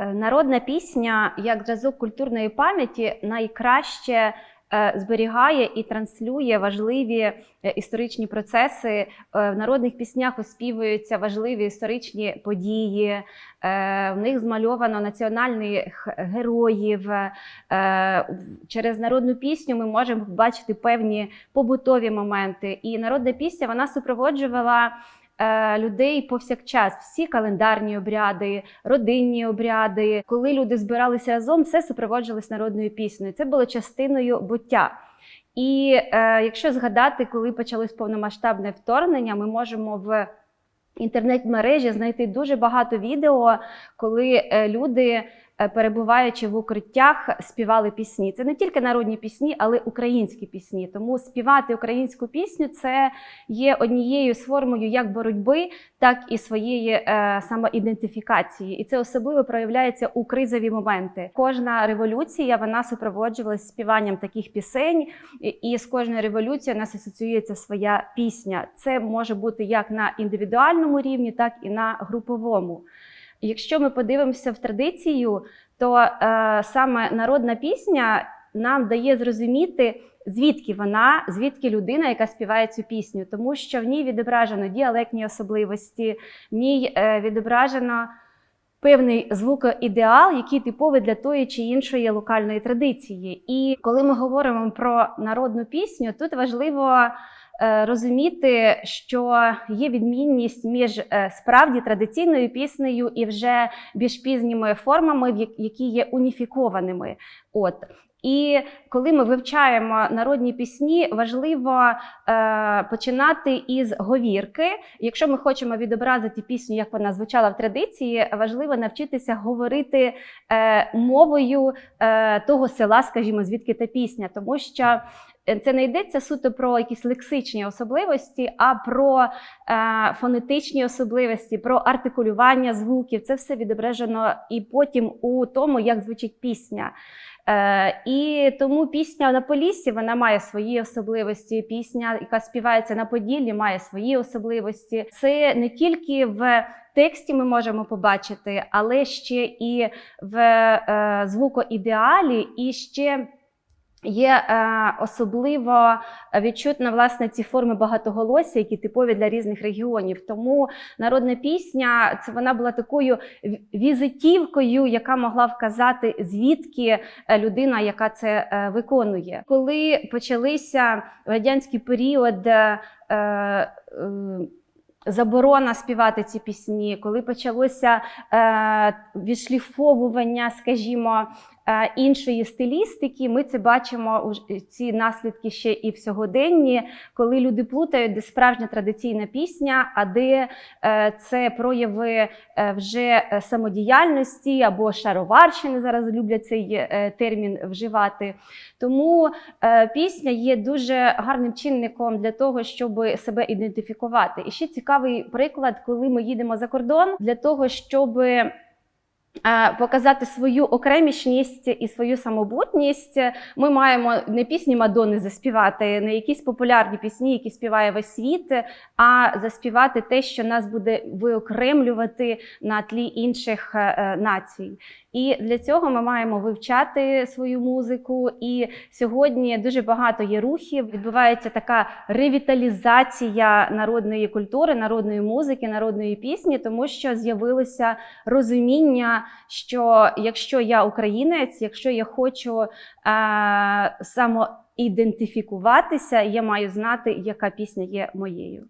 Е, Народна пісня як зразок культурної пам'яті найкраще зберігає і транслює важливі е, історичні процеси. Е, В народних піснях оспівуються важливі історичні події. е, В них змальовано національних героїв. Е, Через народну пісню ми можемо бачити певні побутові моменти. І народна пісня вона супроводжувала е, людей повсякчас, всі календарні обряди, родинні обряди. Коли люди збиралися разом, все супроводжувалось народною піснею. Це було частиною буття. І е, якщо згадати, коли почалось повномасштабне вторгнення, ми можемо в інтернет-мережі знайти дуже багато відео, коли е, люди, е, перебуваючи в укриттях, співали пісні. Це не тільки народні пісні, але українські пісні. Тому співати українську пісню це є однією з формою як боротьби, так і своєї е, самоідентифікації. І це особливо проявляється у кризові моменти. Кожна революція вона супроводжувалась співанням таких пісень, і- з кожною революцією нас асоціюється своя пісня. Це може бути як на індивідуальному рівні, так і на груповому. Якщо ми подивимося в традицію, то е, саме народна пісня нам дає зрозуміти, звідки вона, звідки людина, яка співає цю пісню, тому що в ній відображено діалектні особливості, в ній е, відображено певний звукоідеал, який типовий для тої чи іншої локальної традиції. І коли ми говоримо про народну пісню, тут важливо. Е, Розуміти, що є відмінність між е, справді традиційною піснею і вже більш пізніми формами, які є уніфікованими. От і коли ми вивчаємо народні пісні, важливо е, починати із говірки. Якщо ми хочемо відобразити пісню, як вона звучала в традиції, важливо навчитися говорити е, мовою е, того села, скажімо, звідки та пісня, тому що. Е, Це не йдеться суто про якісь лексичні особливості, а про е, фонетичні особливості, про артикулювання звуків. Це все відображено і потім у тому, як звучить пісня. Е, і тому пісня на Поліссі вона має свої особливості. Пісня, яка співається на Поділлі, має свої особливості. Це не тільки в тексті ми можемо побачити, але ще і в е, звукоідеалі, і ще. Є е, особливо відчутно власне ці форми багатоголосся, які типові для різних регіонів. Тому народна пісня це вона була такою візитівкою, яка могла вказати, звідки е, людина, яка це е, виконує. Коли почалися в радянський період. Заборона співати ці пісні, коли почалося е, відшліфовування, скажімо, іншої стилістики, ми це бачимо уж- ці наслідки ще і в сьогоденні, коли люди плутають, де справжня традиційна пісня, а де е, це прояви е, вже е, самодіяльності або шароварщини. Зараз люблять цей е, термін вживати. Тому е, пісня є дуже гарним чинником для того, щоб себе ідентифікувати. І ще цікавий приклад, коли ми їдемо за кордон, для того, щоб е, Показати свою окремішність і свою самобутність. Ми маємо не пісні Мадонни заспівати, не якісь популярні пісні, які співає весь світ, а заспівати те, що нас буде виокремлювати на тлі інших е, націй. І для цього ми маємо вивчати свою музику. І сьогодні дуже багато є рухів. Відбувається така ревіталізація народної культури, народної музики, народної пісні, тому що з'явилося розуміння, що якщо я українець, якщо я хочу е, самоідентифікуватися, я маю знати, яка пісня є моєю.